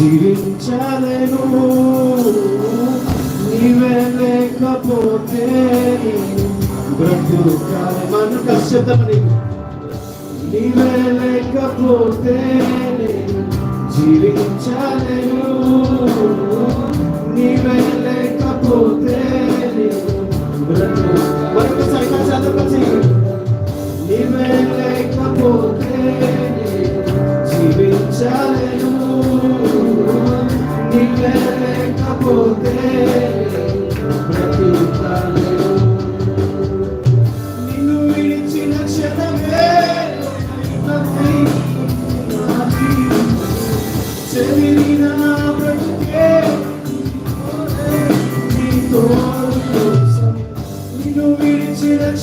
జీవించలేను. నీవే లేకపోతే బ్రతుకాలి మన కష్టపడి నీవే లేకపోతే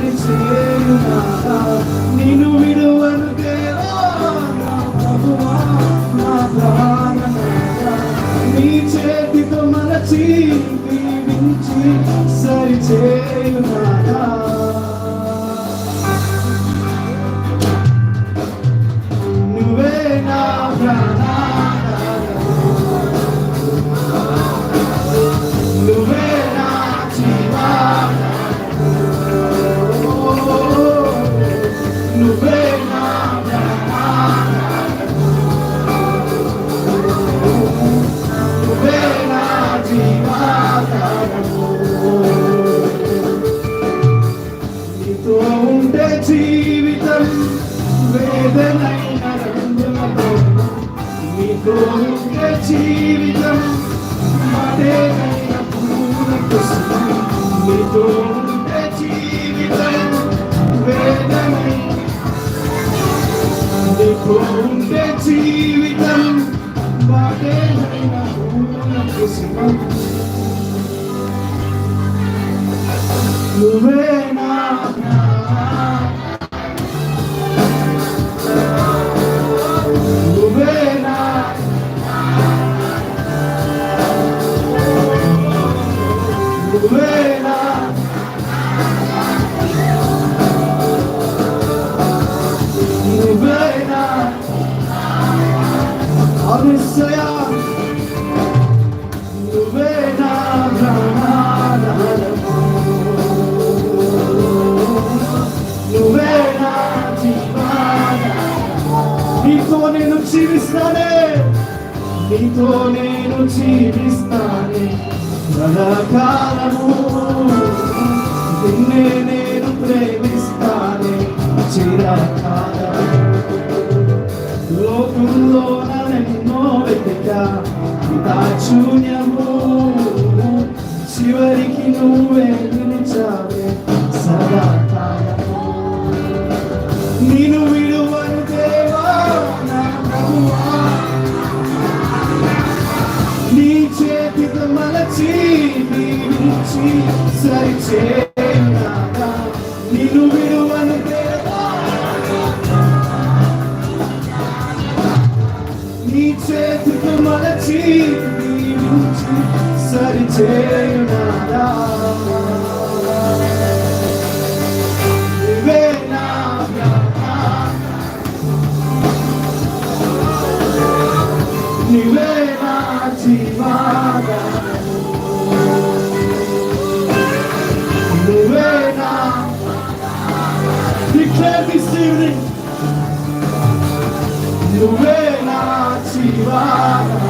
కరి చేయునా నిన్ను విడువను నీ చేతితో మరచి దీవించి సరిచే జీవితం మాదే కలిగిన జీవితం. నువ్వే నీతోనే నుంచి విస్తానే నీతోనే నుంచి విస్తానే సదాకాలము నిన్నే చివరికి నువ్వే నిలిచావే సదాకాలము నేను విడువను దేవా నా ప్రభువా నీ చేతితో మలచి నీవించి సరిచేయనాగా నిన్ను విడువను దేవా నీ చేతితో మలచి take my love. Living Declare this evening Nivena Timada